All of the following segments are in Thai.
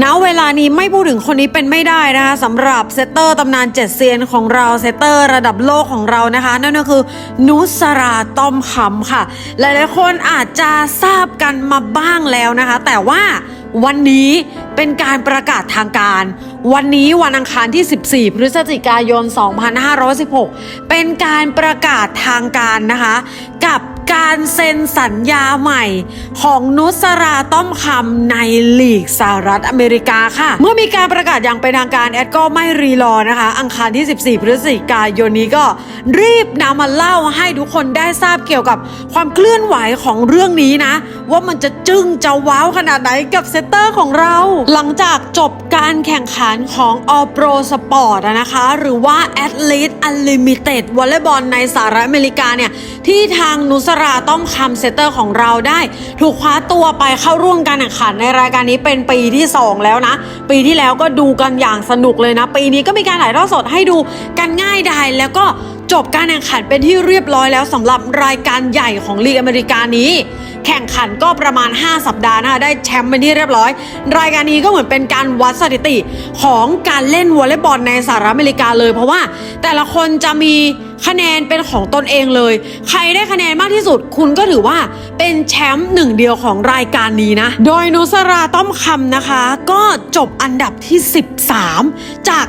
ณเวลานี้ไม่พูดถึงคนนี้เป็นไม่ได้นะคะสำหรับเซตเตอร์ตำนานเจ็ดเซียนของเราเซตเตอร์ระดับโลกของเรานะคะ นั่นก็คือนุสราต้อมคำค่ะ หลายๆคนอาจจะทราบกันมาบ้างแล้วนะคะ แต่ว่าวันนี้เป็นการประกาศทางการ วันนี้วันอังคารที่ 14 พฤศจิกายน 2516 เป็นการประกาศทางการนะคะ กับ การเซ็นสัญญาใหม่ของนุสราต้อมคำในลีกสหรัฐอเมริกาค่ะ เมื่อมีการประกาศอย่างเป็นทางการแอดก็ไม่รีรอนะคะ อังคารที่ 14 พฤศจิกายนนี้ก็รีบนำมาเล่าให้ทุกคนได้ทราบเกี่ยวกับความเคลื่อนไหวของเรื่องนี้นะ ว่ามันจะจึ้งจะว้าวขนาดไหนกับเซตเตอร์ของเรา หลังจากจบ การแข่งขันของ All Pro Sport นะคะ หรือว่า Athlete Unlimited วอลเลย์บอลในสหรัฐอเมริกาเนี่ย ที่ทางนุสราต้อมคำเซตเตอร์ของเราได้ ถูกคว้าตัวไปเข้าร่วมการแข่งขันในรายการนี้เป็นปีที่ 2 แล้วนะ ปีที่แล้วก็ดูกันอย่างสนุกเลยนะ ปีนี้ก็มีการถ่ายทอดสดให้ดูกันง่ายดายแล้วก็จบการแข่งขันเป็นที่เรียบร้อยแล้วสำหรับรายการใหญ่ของลีกอเมริกานี้ แข่งขันก็ประมาณ 5 สัปดาห์นะคะได้แชมป์เป็นที่เรียบร้อย รายการนี้ก็เหมือนเป็นการวัดสถิติของการเล่นวอลเลย์บอลในสหรัฐอเมริกาเลย เพราะว่าแต่ละคนจะมี คะแนนเป็นของตนเองเลย ใครได้คะแนนมากที่สุด คุณก็ถือว่าเป็นแชมป์หนึ่งเดียวของรายการนี้นะ โดยนุสราต้อมคำนะคะ ก็จบอันดับที่ 13 จาก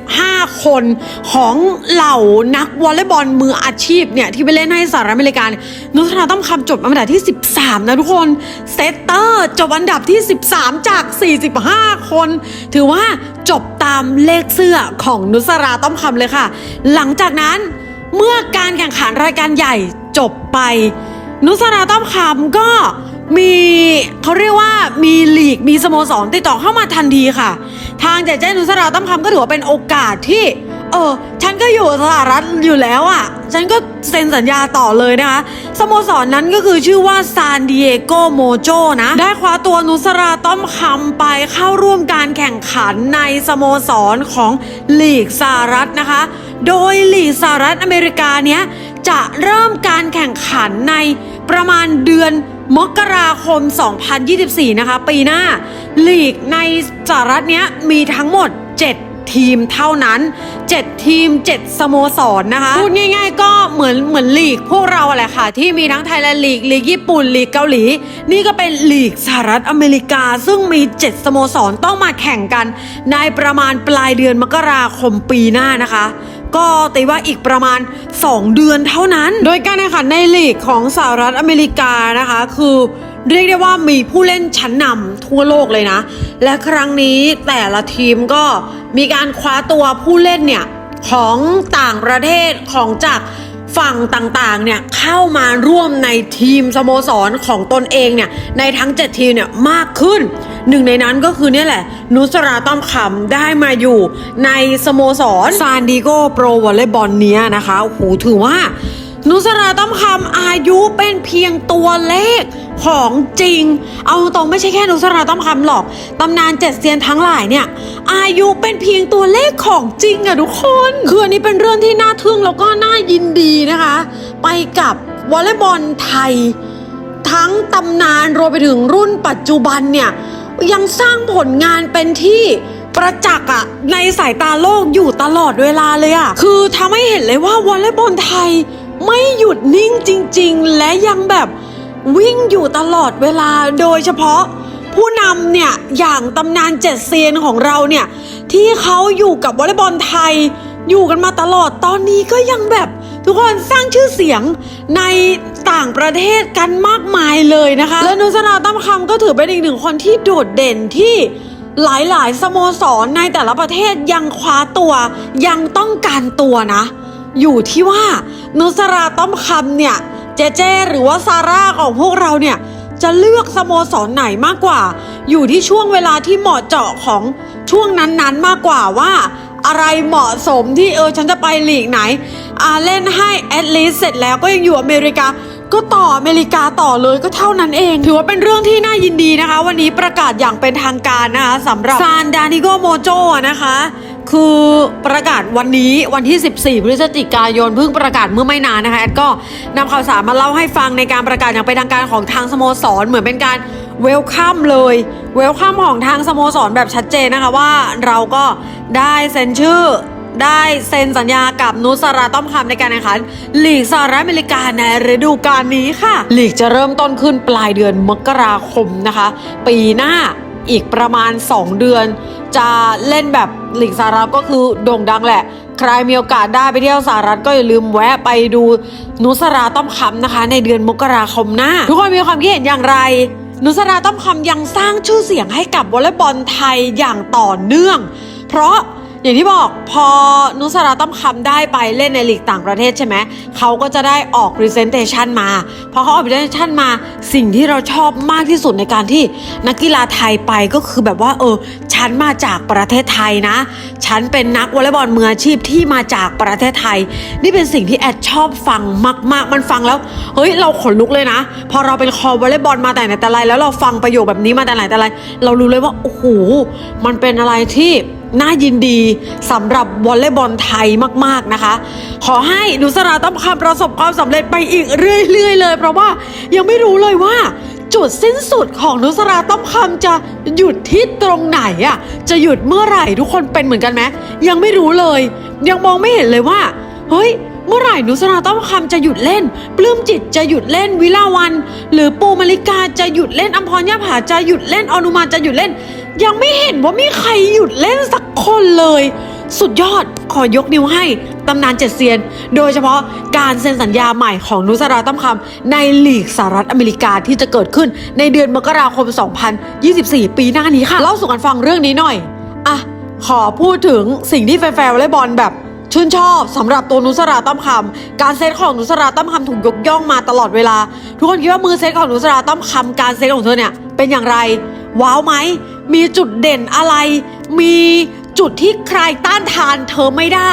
45 คนของเหล่านักวอลเลย์บอลมืออาชีพเนี่ย ที่ไปเล่นให้สหรัฐอเมริกาเนี่ยนุสราต้อมคำจบอันดับที่ 13 นะทุกคนเซตเตอร์จบอันดับที่ 13 จาก 45 คน ถือว่าจบตามเลขเสื้อของนุสราต้อมคำเลยค่ะ หลังจากนั้น เมื่อการแข่งขันรายการใหญ่จบไป นุสราต้อมคำก็มีเขาเรียกว่ามีลีกมีสโมสรติดต่อเข้ามาทันทีค่ะ ทางเจเจนุสราต้อมคำก็ถือว่าเป็นโอกาสที่ เออ ฉันก็อยู่สหรัฐอยู่แล้วอะ่ะ ฉันก็เซ็นสัญญาต่อเลยนะคะ สโมสรนนั้นก็คือชื่อว่าซานดิเอโกโมโจนะ ได้คว้าตัวนุสราต้อมคำไปเข้าร่วมการแข่งขันในสโมสรของลีกสหรัฐนะคะ โดยลีกสหรัฐอเมริกาเนี้ยจะเริ่มการแข่งขันในประมาณเดือนมกราคม 2024 นะคะ ปีหน้าลีกในสหรัฐเนี้ยมีทั้งหมด 7 ทีมเท่านั้น 7 ทีม 7 สโมสรนนะคะ พูดง่าย ๆ ก็เหมือนเหมือนลีกพวกเราอะแหละค่ะ ที่มีทั้งไทยแลนด์ลีกลีกญี่ปุ่นลีกเกาหลี นี่ก็เป็นลีกสหรัฐอเมริกา ซึ่งมี 7 สโมสรต้องมาแข่งกัน ในประมาณปลายเดือนมกราคมปีหน้านะคะก็ตีว่าอีกประมาณ 2 เดือนเท่านั้น โดยการแข่งขันในลีกของสหรัฐอเมริกานะคะ คือ เรียกได้ว่ามีผู้เล่นชั้นนำทั่วโลกเลยนะ และครั้งนี้แต่ละทีมก็มีการคว้าตัวผู้เล่นเนี่ยของต่างประเทศของจากฝั่งต่างๆ เนี่ยเข้ามาร่วมในทีมสโมสรของตนเองเนี่ยในทั้ง 7 ทีมเนี่ยมากขึ้น หนึ่งในนั้นก็คือเนี่ยแหละ นุสราต้อมคำได้มาอยู่ในสโมสรซานดิโกโปรวอลเลย์บอลเนี้ยนะคะโอ้โหถือว่า นุสราต้อมคำอายุเป็นเพียงตัวเลขของจริง เอาตรงไม่ใช่แค่นุสราต้อมคำหรอกตำนานเจ็ดเซียนทั้งหลายเนี่ย อายุเป็นเพียงตัวเลขของจริงอะทุกคนคืออันนี้เป็นเรื่องที่น่าทึ่งแล้วก็น่ายินดีนะคะ ไปกับวอลเลย์บอลไทย ทั้งตำนานรวมไปถึงรุ่นปัจจุบันเนี่ยยังสร้างผลงานเป็นที่ประจักษ์อะในสายตาโลกอยู่ตลอดเวลาเลยอะคือทำให้เห็นเลยว่าวอลเลย์บอลไทย ไม่หยุดนิ่งจริง ๆ และยังแบบวิ่งอยู่ตลอดเวลาโดยเฉพาะผู้นำเนี่ยอย่างตำนานเจ็ดเซียนของเราเนี่ยที่เขาอยู่กับวอลเลย์บอลไทย อยู่กันมาตลอดตอนนี้ก็ยังแบบทุกคนสร้างชื่อเสียงในต่างประเทศกันมากมายเลยนะคะ และนุสราตั้มคำก็ถือเป็นอีกหนึ่งคนที่โดดเด่นที่หลายๆ สโมสรในแต่ละประเทศยังคว้าตัวยังต้องการตัวนะ อยู่ที่ว่านุสราต้อมคำเนี่ย เจเจหรือว่าซาร่าของพวกเราเนี่ยจะเลือกสโมสรไหนมากกว่า อยู่ที่ช่วงเวลาที่เหมาะเจาะของช่วงนั้นๆมากกว่าว่า อะไรเหมาะสมที่เออฉันจะไปลีกไหนอาเล่นให้แอดลิสเสร็จแล้วก็ยังอยู่อเมริกา ก็ต่ออเมริกาต่อเลยก็เท่านั้นเอง ถือว่าเป็นเรื่องที่น่ายินดีนะคะ วันนี้ประกาศอย่างเป็นทางการนะคะสำหรับซานดานิโกโมโจนะคะ คือประกาศวันนี้วันที่ 14 พฤศจิกายนเพิ่งประกาศเมื่อไม่นานนะคะแอดก็นำข่าวสารมาเล่าให้ฟังในการประกาศอย่างเป็นทางการของทางสโมสรเหมือนเป็นการเวลคัมเลยเวลคัมของทางสโมสรแบบชัดเจนนะคะว่าเราก็ได้เซ็นชื่อได้เซ็นสัญญากับนุสราต้อมคำในการแข่งขันลีกสหรัฐอเมริกาในฤดูกาลนี้ค่ะลีกจะเริ่มต้นขึ้นปลายเดือนมกราคมนะคะ ปีหน้า อีกประมาณ 2 เดือน จะเล่นแบบหลีกสหรัฐก็คือโด่งดังแหละ ใครมีโอกาสได้ไปเที่ยวสหรัฐก็อย่าลืมแวะไปดูนุสราต้อมคำนะคะ ในเดือนมกราคมหน้า ทุกคนมีความคิดเห็นอย่างไร นุสราต้อมคำยังสร้างชื่อเสียงให้กับวอลเลย์บอลไทยอย่างต่อเนื่อง เพราะ อย่างที่บอกพอนุสราต้อมคำได้ไปเล่นในลีกต่างประเทศใช่ไหมเขาก็จะได้ออก Presentation มาพอเขาออก Presentation มาสิ่งที่เราชอบมากที่สุดในการที่นักกีฬาไทยไปก็คือแบบว่า เออ ฉันมาจากประเทศไทยนะ ฉันเป็นนักวอลเลย์บอลมืออาชีพที่มาจากประเทศไทย นี่เป็นสิ่งที่แอดชอบฟังมากๆ มันฟังแล้วเฮ้ยเราขนลุกเลยนะ พอเราเป็นคอวอลเลย์บอลมาแต่ไหนแต่ไรแล้วเราฟังประโยคแบบนี้มาแต่ไหนแต่ไรเรารู้เลยว่าโอ้โหมันเป็นอะไรที่ น่ายินดีสำหรับวอลเลย์บอลไทยมากๆนะคะ ขอให้นุสราต้อมคำประสบความสำเร็จไปอีกเรื่อยๆเลย เพราะว่ายังไม่รู้เลยว่าจุดสิ้นสุดของนุสราต้อมคำจะหยุดที่ตรงไหนอะจะหยุดเมื่อไหร่ทุกคนเป็นเหมือนกันไหมยังไม่รู้เลย ยังมองไม่เห็นเลยว่า เฮ้ย เมื่อไหร่นุสราต้อมคำจะหยุดเล่น ปลื้มจิตจะหยุดเล่นวิลาวัน หรือปูมาริกาจะหยุดเล่นอัมพรยาผาจะหยุดเล่นอนุมานจะหยุดเล่น ยังไม่เห็นว่ามีใครหยุดเล่นสักคนเลย สุดยอดขอยกนิ้วให้ตำนานเจ็ดเซียน โดยเฉพาะการเซ็นสัญญาใหม่ของนุสราตั้มคำในลีกสหรัฐอเมริกาที่จะเกิดขึ้นในเดือนมกราคม 2024 ปีหน้านี้ค่ะ เล่าสู่กันฟังเรื่องนี้หน่อย อะ ขอพูดถึงสิ่งที่แฟนๆวอลเลย์บอลแบบชื่นชอบสำหรับตัวนุสราตั้มคำการเซตของนุสราตั้มคำถูกยกย่องมาตลอดเวลา ทุกคนคิดว่ามือเซตของนุสราตั้มคำการเซตของเธอเนี่ยเป็นอย่างไร ว้าวไหม มีจุดเด่นอะไร มีจุดที่ใครต้านทานเธอไม่ได้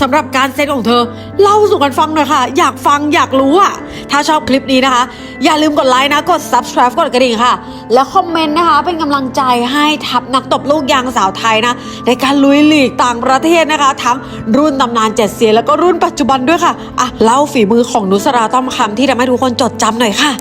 สำหรับการเซตของเธอ เล่าสู่กันฟังหน่อยค่ะ อยากฟังอยากรู้อะถ้าชอบคลิปนี้นะคะ อย่าลืมกดไลค์นะ กด subscribe กดกระดิ่งค่ะ แล้วคอมเมนต์นะคะ เป็นกำลังใจให้ทัพนักตบลูกยางสาวไทยนะ ในการลุยลีกต่างประเทศนะคะ ทั้งรุ่นตำนานเจ็ดเสียแล้วก็รุ่นปัจจุบันด้วยค่ะอะเล่าฝีมือของนุสราต้อมคำที่ทำให้ทุกคนจดจำหน่อยค่ะ